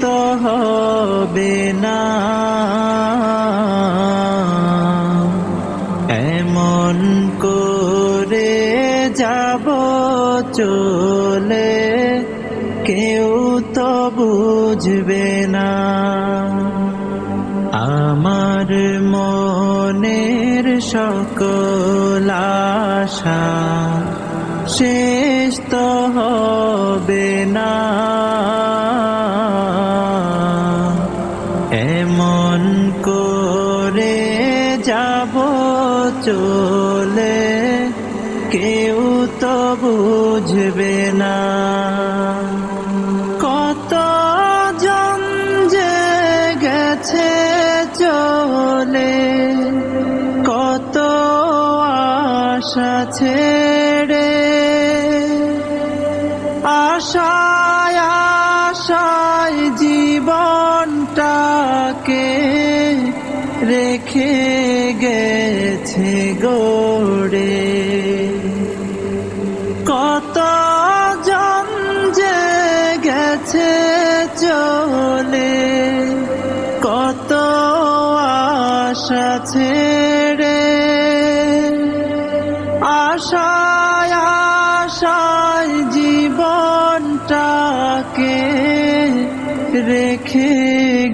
তো হবে না। এমন করে যাব চলে, কেউ তো বুঝবে না। আমার মনের সকল আশা শেষ তো হবে না। এমন করে যাব চলে, কেউ তো বুঝবে না। কত জন যে গেছে চলে, কত আশা ছেড়ে। আশায় আশায় জীবনটাকে গড়ে। কত জন যে গেছে চলে, কত আশা ছেড়ে। আশায় আশায় জীবনটাকে রেখে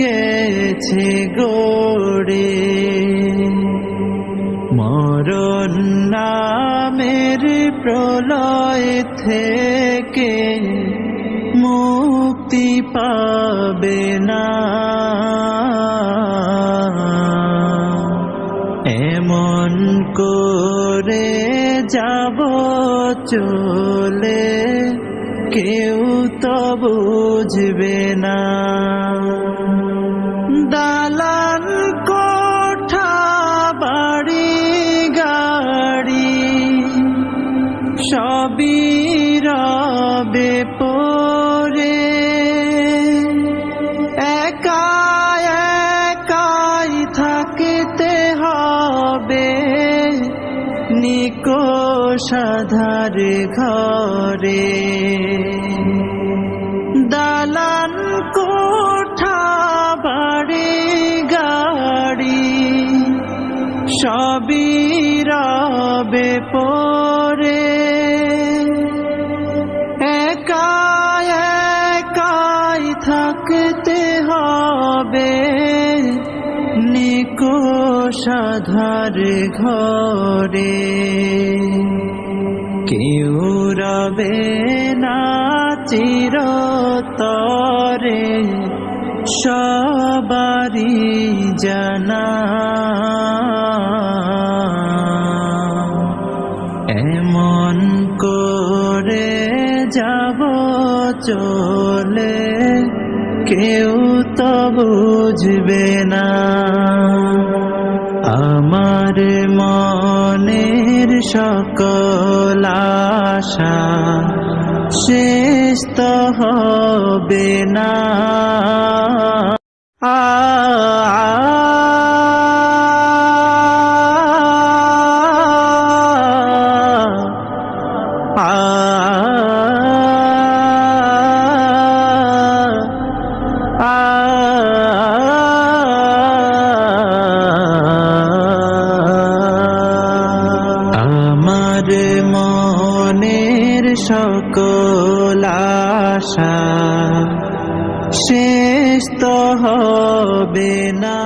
গেছে গড়ে প্রলয় থেকে মুক্তি পাবে না। এমন করে যাব চলে কেউ তো বুঝবে না। রবে পরে একা একাই থাকতে হবে। নিকো সাধার ঘরে। দালান কোঠা বাড়ি গাড়ি, সবই পরে হবে নিকো সাধার ঘরে। কেউ রবে না চিরতরে সবারি জানা। এমন করে যাব চলে কেউ তো বুঝবে না। আমার মনের সকল আশা শেষ তো হবে না। আ আশা শেষ তো হবে না।